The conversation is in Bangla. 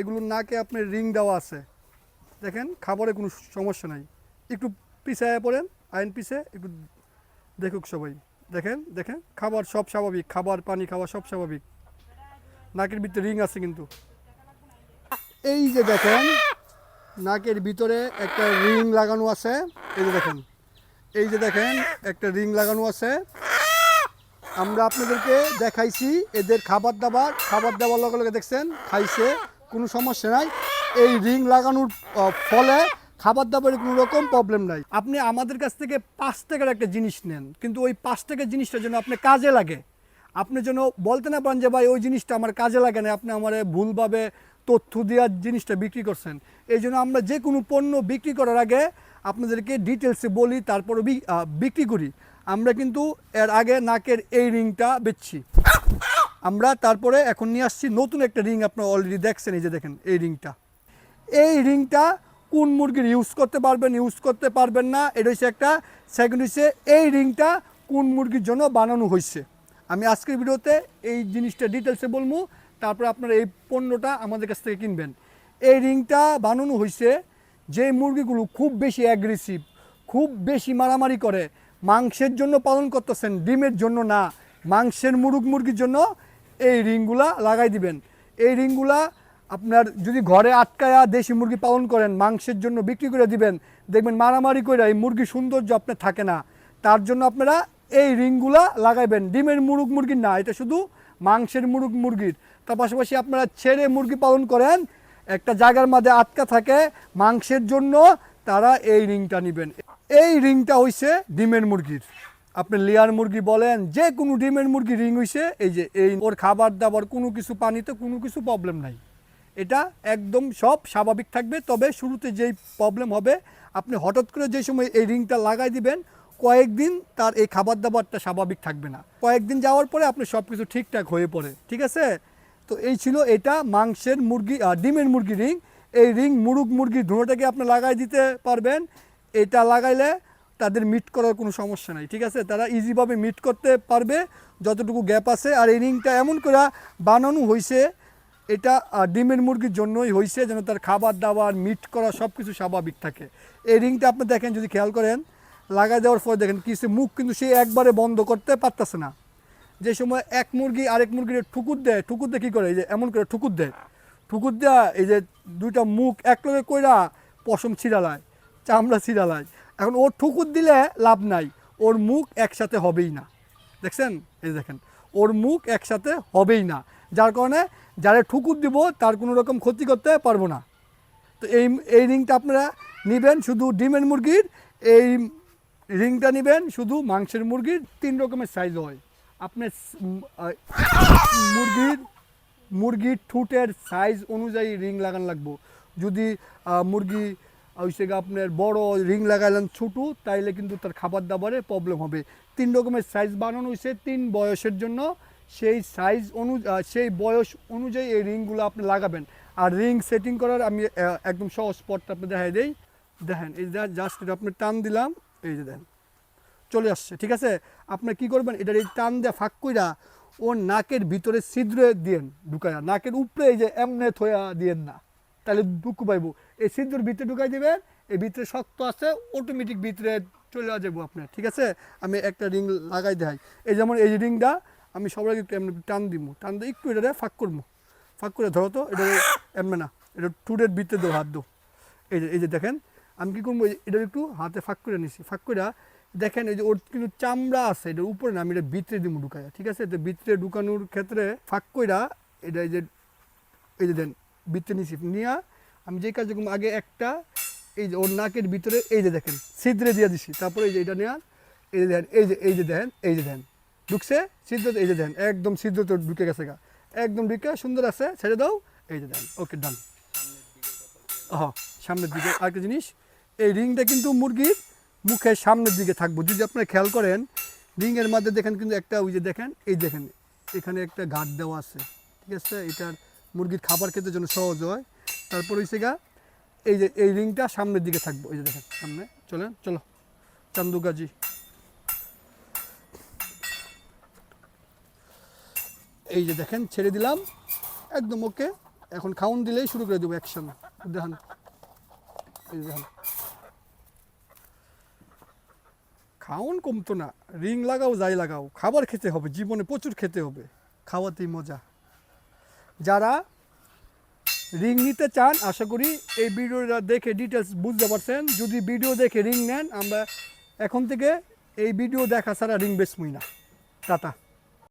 এগুলোর নাকে আপনার রিং দেওয়া আছে। দেখেন, খাবারে কোনো সমস্যা নাই। একটু পিছায় পড়েন, আইন পিছে, একটু দেখুক সবাই। দেখেন দেখেন, খাবার সব স্বাভাবিক, খাবার, পানি খাওয়া সব স্বাভাবিক। নাকের ভিতরে রিং আছে কিন্তু। এই যে দেখেন, নাকের ভিতরে একটা রিং লাগানো আছে। এই যে দেখেন, এই যে দেখেন, একটা রিং লাগানো আছে। আমরা আপনাদেরকে দেখাইছি এদের খাবার দাবার। খাবার দেওয়ার লগে লগে দেখছেন, খাইছে। কোনো সমস্যা নাই। এই রিং লাগানোর ফলে খাবার দাবারের কোনো রকম প্রবলেম নাই। আপনি আমাদের কাছ থেকে পাঁচ টাকার একটা জিনিস নেন, কিন্তু ওই পাঁচ টাকার জিনিসটা যেন আপনি কাজে লাগে। আপনি যেন বলতে না পারেন যে, ভাই, ওই জিনিসটা আমার কাজে লাগে না, আপনি আমার ভুলভাবে তথ্য দেওয়ার জিনিসটা বিক্রি করছেন। এই জন্য আমরা যে কোনো পণ্য বিক্রি করার আগে আপনাদেরকে ডিটেলসে বলি তারপরে বিক্রি করি। আমরা কিন্তু এর আগে নাকের এই রিংটা বেচছি। আমরা তারপরে এখন নিয়ে আসছি নতুন একটা রিং, আপনারা অলরেডি দেখছেন, এই যে দেখেন, এই রিংটা। এই রিংটা কোন মুরগির ইউজ করতে পারবেন ইউজ করতে পারবেন না, এটা হচ্ছে একটা সেকেন্ড হচ্ছে এই রিংটা কোন মুরগির জন্য বানানো হয়েছে। আমি আজকের ভিডিওতে এই জিনিসটা ডিটেলসে বলব, তারপরে আপনারা এই পণ্যটা আমাদের কাছ থেকে কিনবেন। এই রিংটা বানানো হয়েছে যে মুরগিগুলো খুব বেশি অ্যাগ্রেসিভ খুব বেশি মারামারি করে, মাংসের জন্য পালন করতেছেন, ডিমের জন্য না, মাংসের মুরগ মুরগির জন্য এই রিংগুলা লাগাই দিবেন। এই রিংগুলা আপনার যদি ঘরে আটকায়া দেশি মুরগি পালন করেন, মাংসের জন্য বিক্রি করে দিবেন, দেখবেন মারামারি করে এই মুরগির সৌন্দর্য আপনার থাকে না। তার জন্য আপনারা এই রিংগুলা লাগাইবেন। ডিমের মুরগ মুরগির না, এটা শুধু মাংসের মুরগ মুরগির। তার পাশাপাশি আপনারা ছেড়ে মুরগি পালন করেন, একটা জায়গার মাঝে আটকা থাকে, মাংসের জন্য তারা এই রিংটা নেবেন। এই রিংটা হইছে ডিমের মুরগির। আপনি লেয়ার মুরগি বলেন, যে কোনো ডিমের মুরগি রিং হইছে, এই যে, এই ওর খাবার দাবার, কোনো কিছু পানিতে, কোনো কিছু প্রবলেম নাই। এটা একদম সব স্বাভাবিক থাকবে, তবে শুরুতে যেই প্রবলেম হবে, আপনি হঠাৎ করে যে সময় এই রিংটা লাগাই দিবেন, কয়েকদিন তার এই খাবার দাবারটা স্বাভাবিক থাকবে না। কয়েকদিন যাওয়ার পরে আপনি সব কিছু ঠিকঠাক হয়ে পড়ে, ঠিক আছে? তো এই ছিল এটা মাংসের মুরগি ডিমের মুরগি রিং। এই রিং মুরুগ মুরগির ধুনোটাকে আপনি লাগাই দিতে পারবেন। এটা লাগাইলে তাদের মিট করার কোনো সমস্যা নাই, ঠিক আছে? তারা ইজিভাবে মিট করতে পারবে, যতটুকু গ্যাপ আছে। আর এই রিংটা এমন করে বানানো হয়েছে এটা ডিমের মুরগির জন্যই হয়েছে যেন তার খাবার দাবার মিট করা সব কিছু স্বাভাবিক থাকে। এই রিংটা আপনি দেখেন, যদি খেয়াল করেন, লাগাই দেওয়ার পর দেখেন, কিছু মুখ কিন্তু সে একবারে বন্ধ করতে পারতেছে না। যে সময় এক মুরগি আরেক মুরগির ঠুকুর দেয়, ঠুকুর দিয়ে কী করে? এই যে এমন করে ঠুকুর দেয়। ঠুকুর দেয়া, এই যে দুইটা মুখ এক লগে কইরা পশম ছিড়ালায়, চামড়া ছিড়ালায়। এখন ওর ঠুকুর দিলে লাভ নাই। ওর মুখ একসাথে হবেই না। দেখছেন? এই দেখেন। ওর মুখ একসাথে হবেই না। যার কারণে যারা ঠুকুর দিব, তার কোনো রকম ক্ষতি করতে পারব না। তো এই এই রিংটা আপনারা নেবেন শুধু ডিমের মুরগির, এই রিংটা নেবেন শুধু মাংসের মুরগির, তিন রকমের সাইজ হয়। আপনার মুরগির মুরগির ঠুটের সাইজ অনুযায়ী রিং লাগান লাগবো। যদি মুরগি গিয়ে আপনার বড় রিং লাগাইলেন ছোটো, তাইলে কিন্তু তার খাবার দাবারে প্রবলেম হবে। তিন রকমের সাইজ বানানো হয়েছে তিন বয়সের জন্য। সেই সাইজ অনু সেই বয়স অনুযায়ী এই রিংগুলো আপনি লাগাবেন। আর রিং সেটিং করার আমি একদম সহজ স্পটটা আপনি দেখাই দেই। দেখেন, এই জাস্ট এটা আপনি টান দিলাম, এই যে দেখেন। চলে আসছে, ঠিক আছে? আপনি কি করবেন, এটার এই টান দিয়ে ফাঁক কইরা ওর নাকের ভিতরে ছিদ্রে দিয়েন ঢুকায়া। নাকের উপরে এই যে এমনে থয়া দিয়েন না। তাহলে দুঃখ পাইব। এই ছিদ্রের ভিতরে ঢুকাই দিবেন, এই ভিতরে শক্ত আছে অটোমেটিক ভিতরে চলে যাব আপনার, ঠিক আছে? আমি একটা রিং লাগাই দেখাই। এই যেমন এই রিংটা, আমি সবার আগে টান দিব। টান দিয়ে একটু এটা ফাঁক করব। ফাঁক করে ধরো তো এটা এমনি না, এটা টুডের ভিতরে দেবো হাত দো এই যে এই যে দেখেন, আমি কী করব এটা একটু হাতে ফাঁক করে নিছি। ফাঁক করে দেখেন, এই যে ওর কিন্তু চামড়া আছে, এটার উপরে না আমি এটা ভিতরে দিব ঢুকাই ঠিক আছে? তো ভিতরে ঢুকানোর ক্ষেত্রে ফাঁক কইরা, এটা এই যে এই যে দেন ভিতরে নিছি। নিয়ে আমি যে কাজ আগে একটা, এই যে ওর নাকের ভিতরে, এই যে দেখেন, ছিদ্রে দিয়ে দিছি। তারপরে এই যে এটা নেওয়া এই যে দেখেন, এই যে এই যে দেখেন, এই যে দেখেন। ঢুকছে, ছিদ্র, এই যে দেখেন, একদম ছিদ্র তো ঢুকে গেছে গা। একদম ঢুকে সুন্দর আছে, ছেড়ে দাও, এই যে দেখেন, ওকে ডান হ্যাঁ সামনের দিকে আরেকটা জিনিস, এই রিংটা কিন্তু মুরগির মুখের সামনের দিকে থাকব। যদি আপনারা খেয়াল করেন, রিংয়ের মধ্যে দেখেন কিন্তু একটা ওই যে দেখেন, এই দেখেন, এখানে একটা গার্ড দেওয়া আছে, ঠিক আছে? এটার মুরগির খাবার খেতে জন্য সহজ হয়। তারপর হচ্ছে গা, এই যে, এই রিংটা সামনের দিকে থাকব। এই যে দেখেন, সামনে। চলেন, চলো। চান্দু গাজি। এই যে দেখেন, ছেড়ে দিলাম। একদম ওকে। এখন খাউন দিলেই শুরু করে দেবো অ্যাকশন দেখেন। এই দেখেন। খাউন কমতো না। রিং লাগাও, যাই লাগাও। খাবার খেতে হবে, জীবনে প্রচুর খেতে হবে। খাওয়াতেই মজা। যারা রিং নিতে চান, আশা করি এই ভিডিওটা দেখে ডিটেলস বুঝতে পারছেন। যদি ভিডিও দেখে রিং নেন, আমরা এখন থেকে এই ভিডিও দেখা ছাড়া রিং বেসমই না। টাটা।